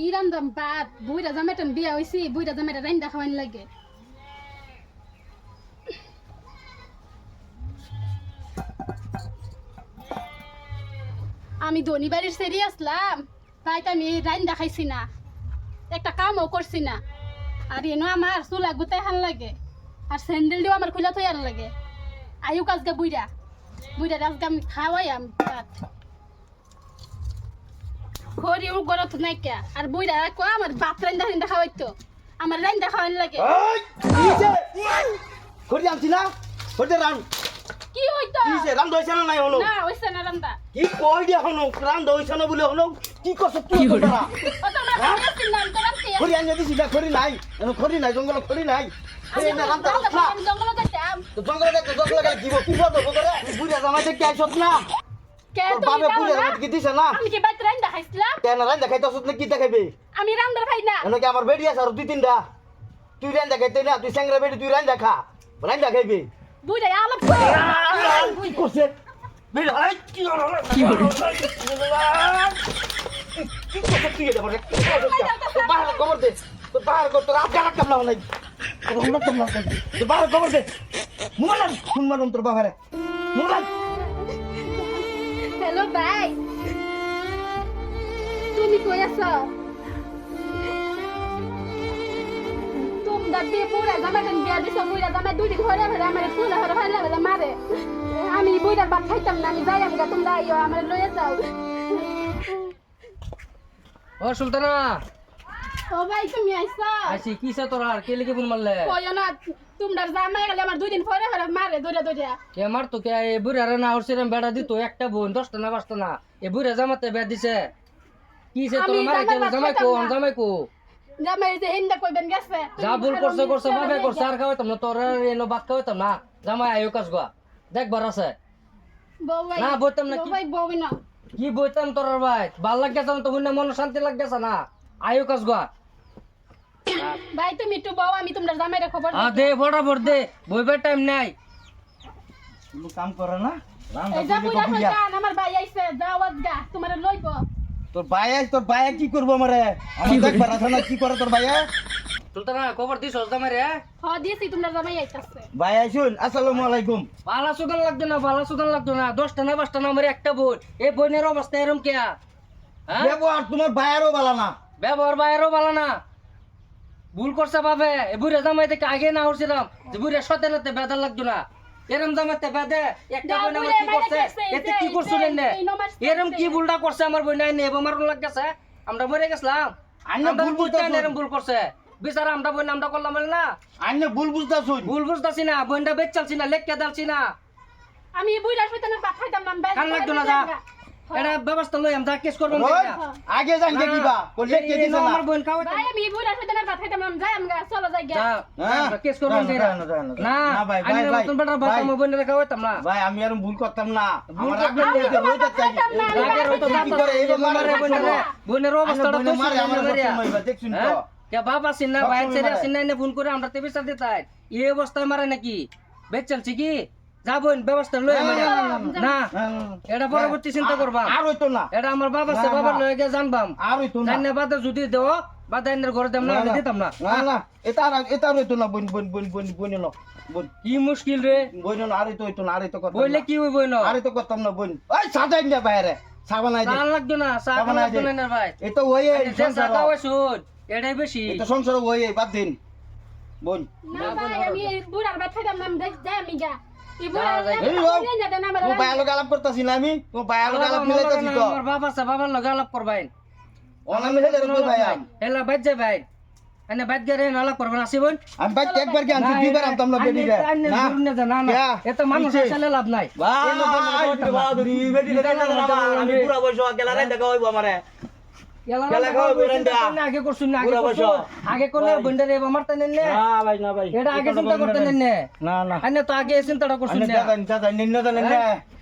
কি রান্দাম বাত বুইরা জামাইটান বিয়া হইছি বুইরা জামাইটা রান্দা খাওয়ান লাগে। আমি ধনী বাড়ির সেরি আসলাম তাই আমি রান্দা দেখাইছি না। একটা কামও করছি না। আর এনো আমার চুলা গুতাই হান লাগে, আর স্যান্ডেল দিও আমার খুলে থই আর লাগে। আয়ু কাজগা বুইরা বুইরা আজকে আমি খাওয়াই আমি খড়ি ও গরত নাই কে আর বুইরা কো আমার বাপ রান্দা রান্দা খাওয়াইতো। আমার রান্দা খাওয়ান লাগে। খড়ি আনছি না? খড়ি রান। কি হইতো? কি যে রান দইছে না নাই হলো? না হইছে না রান্দা। কি কই দিয়া হনো রান দইছে না বলে হলো? কি করছ কি করছ ও তো আমার হ্যাঁ? খাইছি না খড়ি আনিয়ে দিছি না খড়ি নাই। খড়ি নাই জঙ্গল খড়ি নাই। জঙ্গল জঙ্গলে জঙ্গলে গেলে দিব কি করে বুড়া জামাই দেখতে আইছত না? বাবা? জামাই কি দিছে না? আমি কি বাইত রান্দা খাইছিলাম? কেন রান দেখাইতে আসত না কি দেখাইবে আমি রান্দার খাই না। এনে কি আমার বেডি আছে আর দুই তিনটা? তুই রান দেখাইতে না তুই স্যাংরা বেডি তুই রান দেখা রান দেখাইবে বুইরা আলাপ কি করছে? বেডি আই কি হলো? কি হলো? কি করছে তুই এটা বলে? তো বাহার খবর দে। তো বাহার কর তোর আজকে রাখতাম না নাই। তো বাহার খবর দে। মুমালান মুমালান তোর বাবারে মুমালান হ্যালো ভাই। তুমি কই আছো? তোমরা বিয়ে পুরা জামাইটান বিয়া দিছো, মুইরা জামাই দুই দিন ঘরে ঘরে আমার ফুল ঘরে ঘরে লাগে মারে। আমি বুইরার ভাত খাইতাম না, আমি যাই আমি তোমরা আইও আমার লয়ে যাও। ও সুলতানা ও ভাই তুমি আইছো আইসি কিসে তোর আর? কে লিখে ফোন মারলে? কইও না তোমরা জামাই গেলে আমার দুই দিন পরে ঘরে মারে দৌড়ে দৌড়ে কে মার তো কে? এ বুড়া রে না হরছিলাম বেড়া দিত একটা বোন দশটা না পাঁচটা না। এ বুড়া জামাতে বেড় দিছে। কিসে তোর মারে কে? জামাই কো জামাই কো জামাই যে হিন্দা কইবেন গেছে যা ভুল করছে করছে বাবা করছে আর খাওয়াইতাম না তোর আর ভাত খাওয়াইতাম না। জামাই আয়ো কাজ গা দেখবার আছে। না, বইতাম না, কি- বইতাম তোর ভাই? ভালো লাগতেছে না তো মন শান্তি লাগতেছে না। আয়ো কাজ গা ভাই তুমি একটু বউ আমি তোমরা জামাইরে খবর আ দে ফটাফট দে বইবার টাইম নাই। কোনো কাম করে না রান এই যা বুইরা শয়তান আমার ভাই আইছে যাওয়াত গা তোমারে লইব। তোর ভাই তোর ভাই কি করব আমারে? আমার দেখবার আছে না কি করে তোর ভাই সুলতানা খবর দিস জামাই রে হ দিয়েছি তোমরা জামাই আইতাছে। ভাই আইসুন আসসালামু আলাইকুম। পালা সুদান লাগতো না পালা সুদান লাগতো না দশটা না পাঁচটা না আমার একটা বোন এই বোনের অবস্থা কে হ্যাঁ? ব্যবহার তোমার ভাইয়েরও ভালো না। ব্যবহার বাইরেও ভালো না। ভুল করছে ভাবে এ বুড়ে জামাই থেকে আগে না উঠছিলাম যে বুড়ে সতে নাতে বেদার লাগতো না। এরম জামাইতে বেদে একটা বোন আমার কি করছে? এতে কি এই করছ নে? এরম কি ভুলটা করছে আমার বোন নাই নেব মারুন লাগ গেছে আমরা মরে গেছিলাম। আইনে আমরা ভুল বুঝতে বুঝতাছো। এরম ভুল করছে। বিচারা আমরা বোন আমরা করলাম না? আইনে ভুল বুঝতাছুন ভুল বুঝতেছি না বোনটা বেচ চালছি না লেখকে দালছি না। আমি বুইরা শয়তানের ভাত খাইতাম না কান লাগতো না যা। এটা ব্যবস্থা লই আমরা কেস করব আগে যান কে কিবা করলে কে দিছে না আমার বোন খাওয়াইতে ভাই আমি বুইরা শয়তানের ভাত খাইতাম কেস করব না, না, না। না, না, না, না। না, ভাই, ভাই, ভাই, মতন বেটার ভাত আমার বোনের খাওয়াইতাম না ভাই আমি আর ভুল করতাম না। আমার করতাম না। হইতে হইতে চাই খাইতাম না, আমি রাগের হয়তো কি করে এই মারে বোনের বোনের অবস্থাটা তো মারে, আমার মারিয়া। সবসময় তো। হ্যাঁ? কে বাপ আছেন না ভাই ছেড়ে মারে। না ফোন করে আমরা তেবিস সাথে তাই। এই অবস্থায় মারে নাকি? বেচ চলছি কি যাব ব্যবস্থা লই না, মারে। না। এটা পরবর্তী চিন্তা করবা। আর হইতো না। এটা আমার বাবা আছে বাবার। লয়ে গিয়ে জানবাম। আর হইতো না। জানে যদি দেও এনের ঘরে দেম না আমি দিতাম না। না না এটা আর এটা আর হইতো না বোন বোন বোন বোন বোন না বোন কি মুশকিল রে? বোন না আর হইতো হইতো না আর হইতো করতাম বইলে কি হইব না আর হইতো করতাম না বোন। ওই সাজাই না বাইরে। দে। লাগতো না সাবান আই লাগতো দে। না ভাই? এটা ওই যে চা সংসার এটাই বেশি। এটা সংসার ওই বাদ দিন। বোন। না ভাই আমি বুড়ার ভাত খাইতাম না আমি যাই- যা, না আমি? মিলাইতাছি তো। আমার বাবা আছে বাবার লগে আলাপ করবাই অনা মিলাইলে কই ভাই আম। এলা বাইত ভাই। এনে বাইত গেলে আলাপ করবেন আসিবন আমি বাইক একবার কি আনছি দুইবার আনতাম না বেডি রে না। না না এত মানুষ আসলে লাভ নাই। ভাই বাহাদুরি বেডি না না আমি পুরা বয়স গেলা রে দেখা হইব আমারে। খেলা খাওয়া বইরেন দা। আগে করছুন না আগে পুরা আগে করলে বন্ডারে এবার মারতে নেন না। ভাই না ভাই। এটা আগে চিন্তা করতে নেন না। তো আগে চিন্তাটা করছুন না। দাদা দাদা নিন্ন দাদা নে।